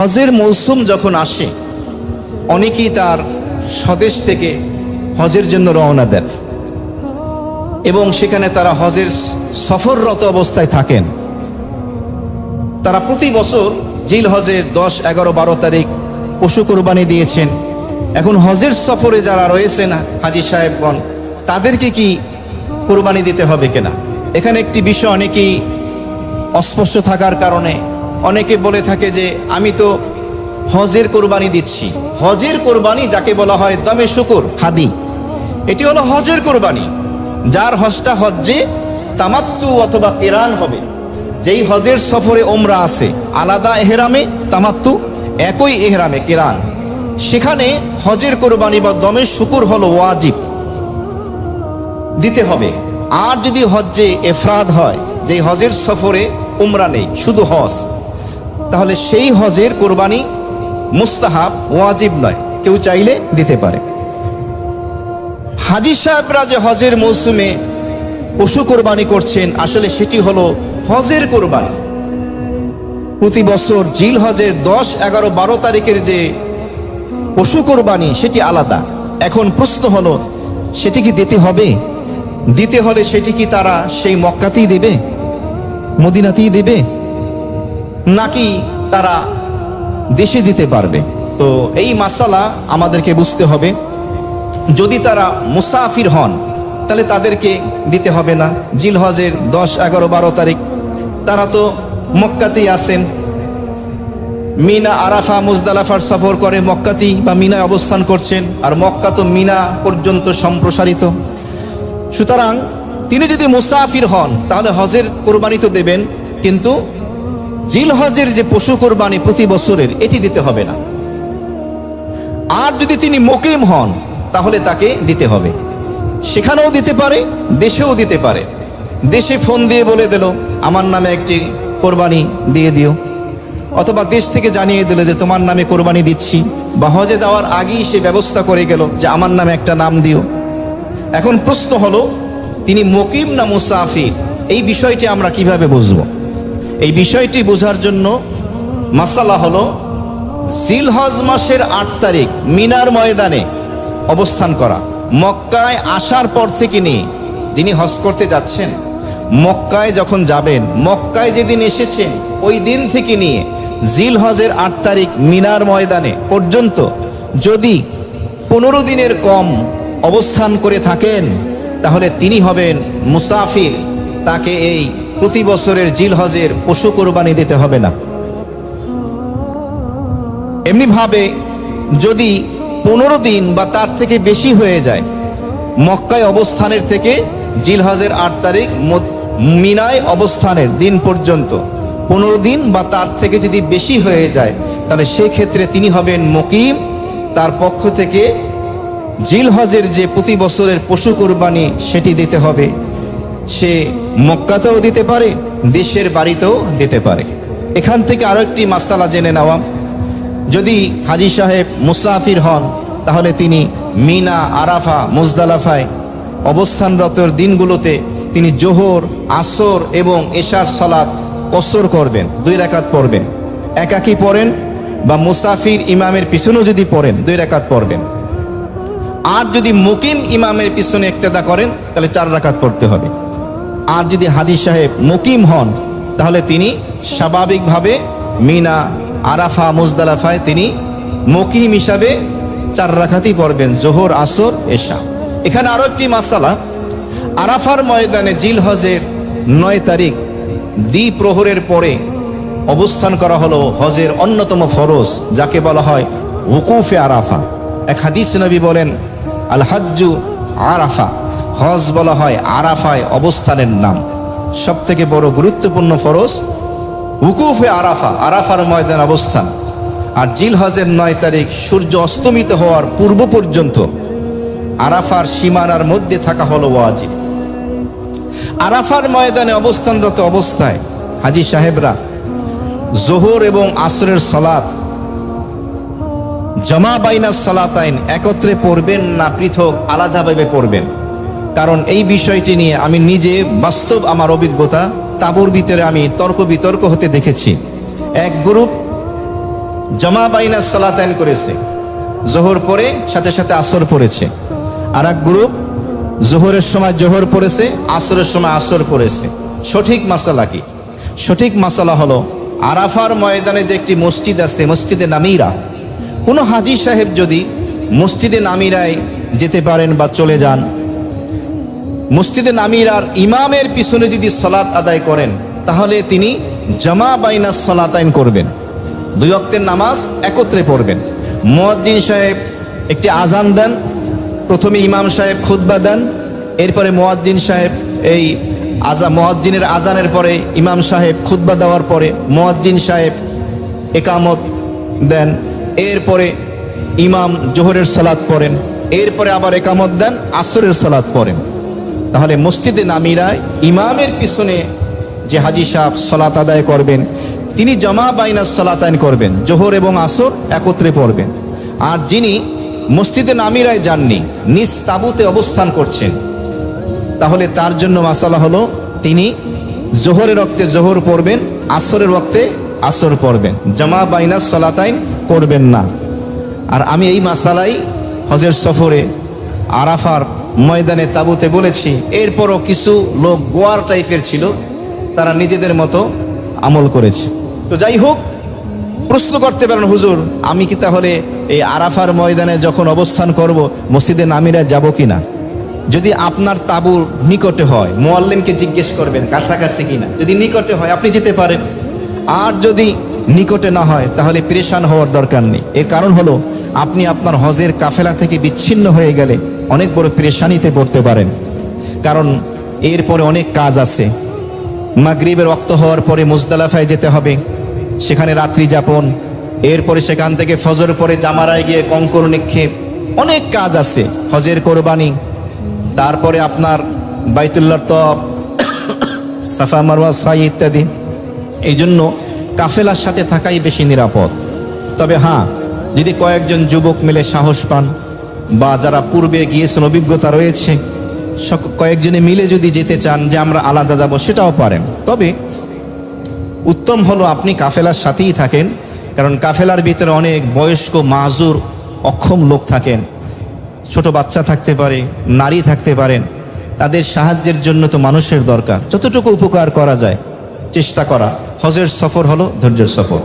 হজের মৌসুম যখন আসে, অনেকেই তার স্বদেশ থেকে হজের জন্য রওনা দেন এবং সেখানে তারা হজের সফররত অবস্থায় থাকেন। তারা প্রতি বছর জিল হজের দশ, এগারো, বারো তারিখ পশু কোরবানি দিয়েছেন। এখন হজের সফরে যারা রয়েছেন হাজি সাহেবগণ, তাদেরকে কি কোরবানি দিতে হবে কিনা? এখানে একটি বিষয় অনেকেই অস্পষ্ট থাকার কারণে অনেকে বলে থাকে যে আমি তো হজের কোরবানি দিচ্ছি। হজের কোরবানি যাকে বলা হয় দমে শুকুর হাদি এটি হলো হজের কোরবানি। যার হজটা হজ্জে তামাত্তু অথবা কেরান হবে। যেই হজের সফরে ওমরা আছে, আলাদা এহরামে তামাত্তু, একই এহরামে কেরান। সেখানে হজের কোরবানি বা দমে শুকুর হলো ওয়াজিব। দিতে হবে। আর যদি হজ্জে এফরাদ হয় যে হজের সফরে উমরা নেই, শুধু হজ। তাহলে সেই হজের কোরবানি মুস্তাহাব, ওয়াজিব নয়। কেউ চাইলে দিতে পারে। হাজি সাহেবরা যে হজের মৌসুমে পশু কোরবানি করছেন, আসলে সেটি হলো হজের কোরবানি। প্রতি বছর জিল হজের দশ, এগারো, বারো তারিখের যে পশু কোরবানি, সেটি আলাদা। এখন প্রশ্ন হলো, সেটি কি দিতে হবে? দিতে হলে সেটি কি তারা সেই মক্কাতেই দেবে? মদিনাতেই দেবে? নাকি তারা দেশে দিতে পারবে? তো এই মাসালা আমাদেরকে বুঝতে হবে। যদি তারা মুসাফির হন, তাহলে তাদেরকে দিতে হবে না। জিল হজের দশ, এগারো, বারো তারিখ। তারা তো মক্কাতেই আসেন মিনা, আরাফা, মুজদালাফার সফর করে মক্কাতেই বা মিনায় অবস্থান করছেন। আর মক্কা তো মিনা পর্যন্ত সম্প্রসারিত। সুতরাং তিনি যদি মুসাফির হন, তাহলে হজের কোরবানি তো দেবেন। কিন্তু জিল হজের যে পশু কোরবানি প্রতি বছরের, এটি দিতে হবে না। আর যদি তিনি মোকিম হন, তাহলে তাকে দিতে হবে। সেখানেও দিতে পারে, দেশেও দিতে পারে। দেশে ফোন দিয়ে বলে দিল, আমার নামে একটি কোরবানি দিয়ে দিও। অথবা দেশ থেকে জানিয়ে দিল যে, তোমার নামে কোরবানি দিচ্ছি। বা হজে যাওয়ার আগেই সে ব্যবস্থা করে গেল যে, আমার নামে একটা নাম দিও। এখন প্রশ্ন হলো, তিনি মকিম না মুসাফির? এই বিষয়টি আমরা কীভাবে বুঝব? এই বিষয়টি বোঝার জন্য মাসালা হলো, জিলহজ মাসের আট তারিখ মিনার ময়দানে অবস্থান করা। মক্কায় আসার পর থেকে নিয়ে যিনি হজ করতে যাচ্ছেন, মক্কায় যখন যাবেন, মক্কায় যেদিন এসেছেন, ওই দিন থেকে নিয়ে জিল হজের আট তারিখ মিনার ময়দানে পর্যন্ত যদি পনেরো দিনের কম অবস্থান করে থাকেন, তাহলে তিনি হবেন মুসাফির। তাকে এই প্রতি বছরের জিল হজের পশু কোরবানি দিতে হবে না। এমনিভাবে যদি পনেরো দিন বা তার থেকে বেশি হয়ে যায়, মক্কায় অবস্থানের থেকে জিলহজের আট তারিখ মিনায় অবস্থানের দিন পর্যন্ত পনেরো দিন বা তার থেকে যদি বেশি হয়ে যায়, তাহলে সেক্ষেত্রে তিনি হবেন মকিম। তার পক্ষ থেকে জিলহজের যে প্রতি বছরের পশু কোরবানি, সেটি দিতে হবে। সে মক্কাতেও দিতে পারে, দেশের বাড়িতেও দিতে পারে। এখান থেকে আরও একটি মাসালা জেনে নেওয়া। যদি হাজি সাহেব মুসাফির হন, তাহলে তিনি মিনা, আরাফা, মুজদালাফায় অবস্থানরত দিনগুলোতে তিনি জোহর, আসর এবং এশার সলাৎ কসর করবেন, দুই রাকাত পড়বেন। একাকি পড়েন বা মুসাফির ইমামের পিছনেও যদি পড়েন, দুই রাকাত পড়বেন। আর যদি মুকিম ইমামের পিছনে একতেদা করেন, তাহলে চার রাকাত পড়তে হবে। আর যদি হাদিস সাহেব মুকিম হন, তাহলে তিনি স্বাভাবিকভাবে মিনা, আরাফা, মুজদালাফায় তিনি মুকিম হিসাবে চার রাখাতি পড়বেন, জোহর, আসর, এশা। এখানে আরও একটি মাসালা, আরাফার ময়দানে জিল হজের নয় তারিখ দ্বি প্রহরের পরে অবস্থান করা হলো হজের অন্যতম ফরজ, যাকে বলা হয় উকুফে আরাফা। এক হাদিস নবী বলেন আল হাজ্জু আরাফা। হজ বলা হয় আরাফায় অবস্থানের নাম। সব থেকে বড় গুরুত্বপূর্ণ ফরজ, উকুফে আরাফা, আরাফার ময়দান অবস্থান। আর জিল হজের নয় তারিখ সূর্য অস্তমিত হওয়ার পূর্ব পর্যন্ত আরাফার সীমানার মধ্যে থাকা হলো ওয়াজিব। আরাফার ময়দানে অবস্থানরত অবস্থায় হাজি সাহেবরা জোহর এবং আসরের সলাত, জমা বাইনা সলাতাইন একত্রে পড়বেন না পৃথক আলাদাভাবে পড়বেন? কারণ এই বিষয়টি নিয়ে আমি নিজে বাস্তব আমার অভিজ্ঞতা, তাবুর ভিতরে আমি তর্ক বিতর্ক হতে দেখেছি। এক গ্রুপ জমা বাইনা সালাতাইন করেছে, জোহর পরে সাথে সাথে আসর পড়েছে। আর এক গ্রুপ জোহরের সময় জোহর পড়েছে, আসরের সময় আসর পড়েছে। সঠিক মাসালা কি? সঠিক মাসালা হলো আরাফার ময়দানে যে একটি মসজিদ আছে, মসজিদে নামিরা। কোনো হাজি সাহেব যদি মসজিদে নামিরায় যেতে পারেন বা চলে যান মসজিদে নামির আর ইমামের পিছনে যদি সলাৎ আদায় করেন, তাহলে তিনি জামা বাইনা সলাতাইন করবেন। দুই অক্তের নামাজ একত্রে পড়বেন। মুয়াজ্জিন সাহেব একটি আজান দেন, প্রথমে ইমাম সাহেব খুতবা দেন, এরপরে মুয়াজ্জিন সাহেব এই আজা মুয়াজ্জিনের আজানের পরে ইমাম সাহেব খুতবা দেওয়ার পরে মুয়াজ্জিন সাহেব একামত দেন, এরপরে ইমাম জোহরের সালাদ পড়েন, এরপরে আবার একামত দেন, আসরের সালাদ পড়েন। তাহলে মসজিদে নামিরায় ইমামের পিছনে যে হাজি সাহেব সলাত আদায় করবেন, তিনি জমা বাইনা সলাতায়ন করবেন, জোহর এবং আসর একত্রে পড়বেন। আর যিনি মসজিদে নামিরায় যাননি, নিজ তাবুতে অবস্থান করছেন, তাহলে তার জন্য মাসালা হলো, তিনি জোহরের রক্তে জোহর পড়বেন, আসরের রক্তে আসর পড়বেন। জমা বাইনা সলাতাইন করবেন না। আর আমি এই মাসালাই হজের সফরে আরাফার ময়দানে তাবুতে বলেছি, এরপরও কিছু লোক গোয়ার টাইপের ছিল, তারা নিজেদের মতো আমল করেছে। তো যাই হোক, প্রশ্ন করতে পারেন, হুজুর, আমি কি তাহলে এই আরাফার ময়দানে যখন অবস্থান করব, মসজিদে নামিরা যাব কি না যদি আপনার তাবুর নিকটে হয়, মোয়াল্লিমকে জিজ্ঞেস করবেন, কাছাকাছি কিনা? যদি নিকটে হয়, আপনি যেতে পারেন। আর যদি নিকটে না হয়, তাহলে পরেশান হওয়ার দরকার নেই। এর কারণ হলো, আপনি আপনার হজের কাফেলা থেকে বিচ্ছিন্ন হয়ে গেলে অনেক বড় পরেশানিতে পড়তে পারেন। কারণ এরপরে অনেক কাজ আছে। মাগরিবের রক্ত হওয়ার পরে মুজদালাফায় যেতে হবে, সেখানে রাত্রি যাপন, এরপরে সেখান থেকে ফজর পরে জামারায় গিয়ে কঙ্কর নিক্ষেপ, অনেক কাজ আছে, হজের কোরবানি, তারপরে আপনার বাইতুল্লার তপ সাফা, মারওয়া সাই ইত্যাদি। এই জন্য কাফেলার সাথে থাকাই বেশি নিরাপদ। তবে হ্যাঁ যদি কয়েকজন যুবক মিলে সাহস পান বা যারা পূর্বে গিয়েছেন, অভিজ্ঞতা রয়েছে কয়েকজনে মিলে যদি যেতে চান যে আমরা আলাদা যাব, সেটাও পারেন। তবে উত্তম হলো আপনি কাফেলার সাথেই থাকেন, কারণ কাফেলার ভিতরে অনেক বয়স্ক, মাজুর, অক্ষম লোক থাকেন। ছোট বাচ্চা থাকতে পারে, নারী থাকতে পারেন। তাদের সাহায্যের জন্য তো মানুষের দরকার। যতটুকু উপকার করা যায়, চেষ্টা করা। হজের সফর হলো ধৈর্যের সফর।